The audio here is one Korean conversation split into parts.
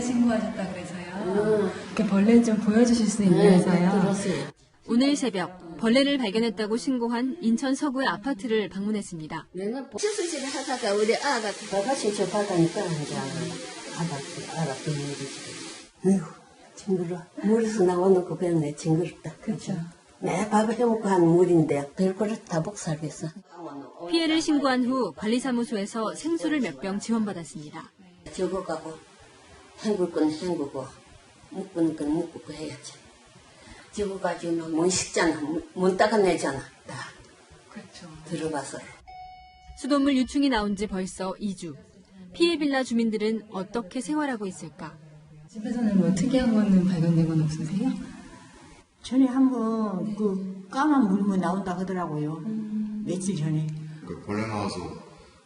신고하셨다 그래서요. 음. 이렇게 벌레 좀 보여주실 수 있나 네, 해서요. 들었어요. 오늘 새벽 벌레를 발견했다고 신고한 인천 서구의 아파트를 방문했습니다. 내가 실수실 하다가 우리 아가 내가 신청 받으니까 이제 알았던 일이지. 아이고, 징그러. 물에서 나오는 거 배웠네, 징그럽다. 그렇죠. 내 밥을 해먹고 한 물인데 별거를 다 복살겠어. 피해를 신고한 후 관리사무소에서 생수를 몇 병 지원받았습니다. 적어가고 헹굴 건 헹구고 묶은 건 묶고 해야지. 적어가지고 못 식잖아, 못- 못 닦아내잖아. 다 그렇죠. 들어가서. 수돗물 유충이 나온 지 벌써 2주. 피해 빌라 주민들은 어떻게 생활하고 있을까? 집에서는 뭐 특이한 거는 발견된 건 없으세요? 전에 한번 그 까만 물이 나온다 하더라고요. 며칠 전에. 그 벌레 나와서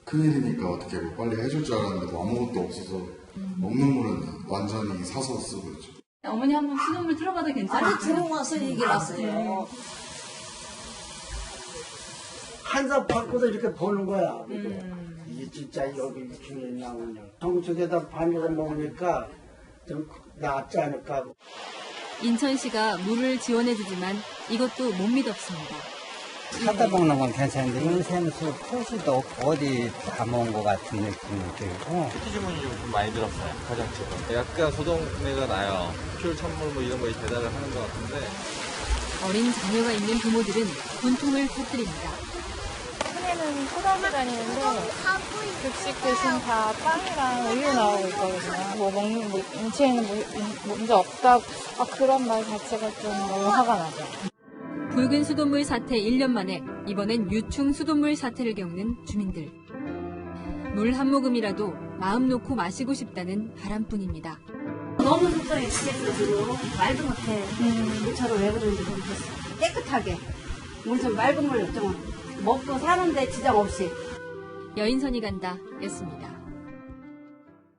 큰일이니까 어떻게 뭐 빨리 해줄 줄 알았는데 뭐 아무것도 없어서 먹는 물은 완전히 사서 쓰고 있죠. 어머니 한번 수돗물 틀어봐도 괜찮아요? 아니, 들어와서 얘기를 왔어요. 한사 받고도 이렇게 보는 거야. 이게 진짜 여기 중에 나오냐. 동쪽에다 반죽을 먹으니까 좀 낫지 않을까. 인천시가 물을 지원해주지만 이것도 못 믿었습니다. 사다 먹는 건 괜찮은데 인생수 포수도 없고 어디 다 먹은 것 같은 느낌이 들고 지문이 좀 많이 들었어요. 화장실은. 약간 소독내가 나요. 퓨 천물 뭐 이런 거에 배달을 하는 것 같은데 어린 자녀가 있는 부모들은 분통을 터뜨립니다. 큰애는 초등학교 다니는데 급식 대신 다 빵이랑 우유 나오고 있거든요. 뭐 먹는 뭐 인체에는 뭐, 뭐 문제 없다. 아, 그런 말 자체가 좀 너무 화가 나죠. 붉은 수돗물 사태 1년 만에 이번엔 유충 수돗물 사태를 겪는 주민들. 물 한 모금이라도 마음 놓고 마시고 싶다는 바람뿐입니다. 너무 속상해 죽겠어, 지금. 말도 못해. 물차로 왜 그러는지 모르겠어. 깨끗하게. 물 좀 맑은 물 좀 먹고 사는데 지장 없이. 여인선이 간다 였습니다.